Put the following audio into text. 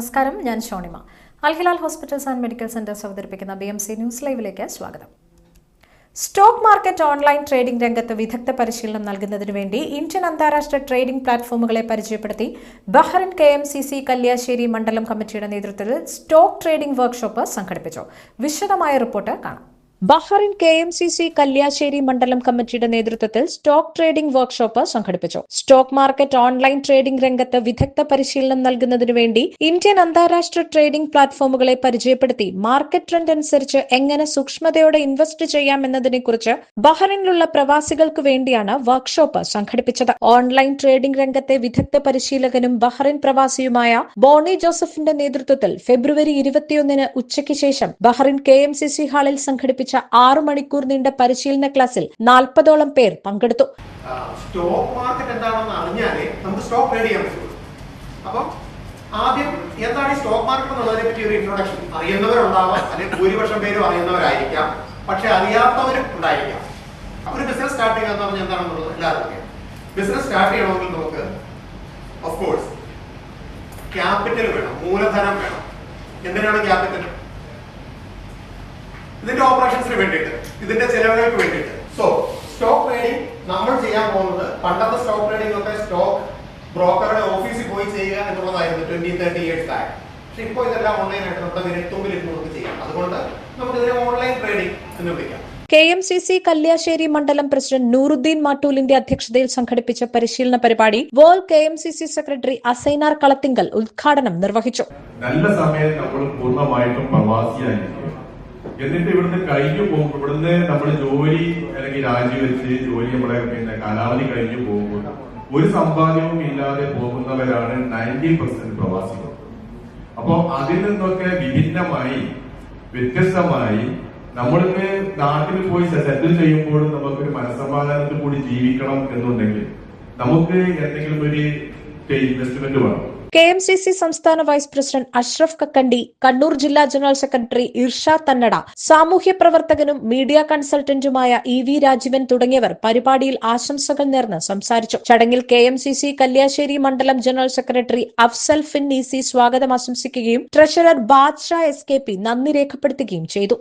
നമസ്കാരം ഞാൻ Shonima. Al Hilal hospitals and medical centres അവതരിപ്പിക്കുന്ന ബി എം സി ന്യൂസ് ലൈവിലേക്ക് സ്വാഗതം. സ്റ്റോക്ക് മാർക്കറ്റ് ഓൺലൈൻ ട്രേഡിംഗ് രംഗത്ത് വിദഗ്ധ പരിശീലനം നൽകുന്നതിനു വേണ്ടി ഇന്ത്യൻ അന്താരാഷ്ട്ര ട്രേഡിംഗ് പ്ലാറ്റ്ഫോമുകളെ പരിചയപ്പെടുത്തി Bahrain K M C C Kalliasseri മണ്ഡലം കമ്മിറ്റിയുടെ നേതൃത്വത്തിൽ സ്റ്റോക്ക് ട്രേഡിംഗ് വർക്ക്ഷോപ്പ് സംഘടിപ്പിച്ചു. വിശദമായ റിപ്പോർട്ട് കാണാം. Bahrain K M C C Kalliasseri മണ്ഡലം കമ്മിറ്റിയുടെ നേതൃത്വത്തിൽ സ്റ്റോക്ക് ട്രേഡിംഗ് വർക്ക്ഷോപ്പ് സംഘടിപ്പിച്ചു. സ്റ്റോക്ക് മാർക്കറ്റ് ഓൺലൈൻ ട്രേഡിംഗ് രംഗത്ത് വിദഗ്ധ പരിശീലനം നൽകുന്നതിനു വേണ്ടി ഇന്ത്യൻ അന്താരാഷ്ട്ര ട്രേഡിംഗ് പ്ലാറ്റ്ഫോമുകളെ പരിചയപ്പെടുത്തി മാർക്കറ്റ് ട്രെൻഡ് അനുസരിച്ച് എങ്ങനെ സൂക്ഷ്മതയോടെ ഇൻവെസ്റ്റ് ചെയ്യാം എന്നതിനെക്കുറിച്ച് ബഹ്റിനിലുള്ള പ്രവാസികൾക്ക് വേണ്ടിയാണ് വർക്ക്ഷോപ്പ് സംഘടിപ്പിച്ചത്. ഓൺലൈൻ ട്രേഡിംഗ് രംഗത്തെ വിദഗ്ധ പരിശീലകനും ബഹ്റിൻ പ്രവാസിയുമായ ബോണി ജോസഫിന്റെ നേതൃത്വത്തിൽ ഫെബ്രുവരി ഇരുപത്തിയൊന്നിന് ഉച്ചയ്ക്ക് ശേഷം Bahrain K M C C ഹാളിൽ സംഘടിപ്പിച്ച ആറു മണിക്കൂർ നീണ്ട പരിശീലന ക്ലാസ്സിൽ നാൽപ്പതോളം പേർ പങ്കെടുത്തു. സ്റ്റോക്ക് മാർക്കറ്റ് എന്താണെന്ന് അറിഞ്ഞാലേ നമുക്ക് സ്റ്റോക്ക് ട്രേഡ് ചെയ്യാൻ പറ്റുള്ളൂ അപ്പം ആദ്യം എന്താണ് ഈ സ്റ്റോക്ക് മാർക്കറ്റ് എന്നുള്ളതിനെ പറ്റി ഒരു ഇൻട്രൊഡക്ഷൻ അറിയുന്നവരുണ്ടാവാം അല്ലെങ്കിൽ ഭൂരിപക്ഷം പേരും അറിയുന്നവരായിരിക്കാം. പക്ഷെ അറിയാത്തവരും ഉണ്ടായിരിക്കാം. ഒരു ബിസിനസ് സ്റ്റാർട്ട് ചെയ്യുക എന്ന് പറഞ്ഞാൽ എന്താണെന്നുള്ളത് എല്ലാവരും അറിയാം. ബിസിനസ് സ്റ്റാർട്ട് ചെയ്യണമെങ്കിൽ നമുക്ക് ഓഫ് കോഴ്സ് ക്യാപിറ്റൽ വേണം മൂലധനം വേണം. എന്തിനാണ് ക്യാപിറ്റൽ ഇതിന്റെ ഓപ്പറേഷൻസിന് വേണ്ടിയിട്ട് ഇതിന്റെ ചെലവുകൾക്ക് വേണ്ടിയിട്ട്. സോ സ്റ്റോക്ക് ട്രേഡിംഗ് നമ്മൾ ചെയ്യാൻ പോകുന്നത് പണ്ടത്തെ സ്റ്റോക്ക് ട്രേഡിംഗ് ഒക്കെ സ്റ്റോക്ക് ബ്രോക്കറുടെ ഓഫീസിൽ പോയി ചെയ്യുക എന്നുള്ളതായിരുന്നു ട്വന്റി തേർട്ടി ഇയേഴ്സ് ബാക്ക് പക്ഷെ ഇപ്പോൾ ഇതെല്ലാം ഓൺലൈൻ ആയിട്ട് നമ്മുടെ വിരൽത്തുമ്പിൽ ഇരുന്ന് നമുക്ക് ചെയ്യാം. അതുകൊണ്ട് നമുക്ക് ഇതിനെ ഓൺലൈൻ ട്രേഡിംഗ് എന്ന് വിളിക്കാം. K M C C Kalliasseri മണ്ഡലം പ്രസിഡന്റ് നൂറുദ്ദീൻ മാട്ടൂലിന്റെ അധ്യക്ഷതയിൽ സംഘടിപ്പിച്ച പരിശീലന പരിപാടി world K M C C secretary Asainar Kalathingal ഉദ്ഘാടനം നിർവഹിച്ചു. നല്ല സമയം നമ്മൾ പൂർണമായിട്ടും പ്രവാസിയായിരിക്കും. എന്നിട്ട് ഇവിടുന്ന് കഴിഞ്ഞു പോകുമ്പോൾ ഇവിടുന്ന് നമ്മൾ ജോലി അല്ലെങ്കിൽ രാജിവെച്ച് ജോലി നമ്മളെ പിന്നെ കാലാവധി കഴിഞ്ഞു പോകുമ്പോൾ ഒരു സമ്പാദ്യവും ഇല്ലാതെ പോകുന്നവരാണ് നയന്റി പെർസെന്റ് പ്രവാസികൾ. അപ്പോ അതിൽ നിന്നൊക്കെ വിഭിന്നമായി വ്യത്യസ്തമായി നമ്മൾക്ക് നാട്ടിൽ പോയി സെറ്റിൽ ചെയ്യുമ്പോഴും നമുക്കൊരു മനസ്സമാധാനത്തിൽ കൂടി ജീവിക്കണം എന്നുണ്ടെങ്കിൽ നമുക്ക് എന്തെങ്കിലും ഒരു ഇൻവെസ്റ്റ്മെന്റ് വേണം. കെ എം സി സി സംസ്ഥാന വൈസ് പ്രസിഡന്റ് അഷ്റഫ് കക്കണ്ടി കണ്ണൂർ ജില്ലാ ജനറൽ സെക്രട്ടറി ഇർഷാ തന്നട സാമൂഹ്യ പ്രവർത്തകനും മീഡിയ കൺസൾട്ടന്റുമായ ഇ വി രാജീവൻ തുടങ്ങിയവർ പരിപാടിയിൽ ആശംസകൾ നേർന്ന് സംസാരിച്ചു. ചടങ്ങിൽ K M C C Kalliasseri മണ്ഡലം ജനറൽ സെക്രട്ടറി അഫ്സൽ ഫിൻ നീസി സ്വാഗതം ആശംസിക്കുകയും treasurer Badsha S K P നന്ദി രേഖപ്പെടുത്തുകയും ചെയ്തു.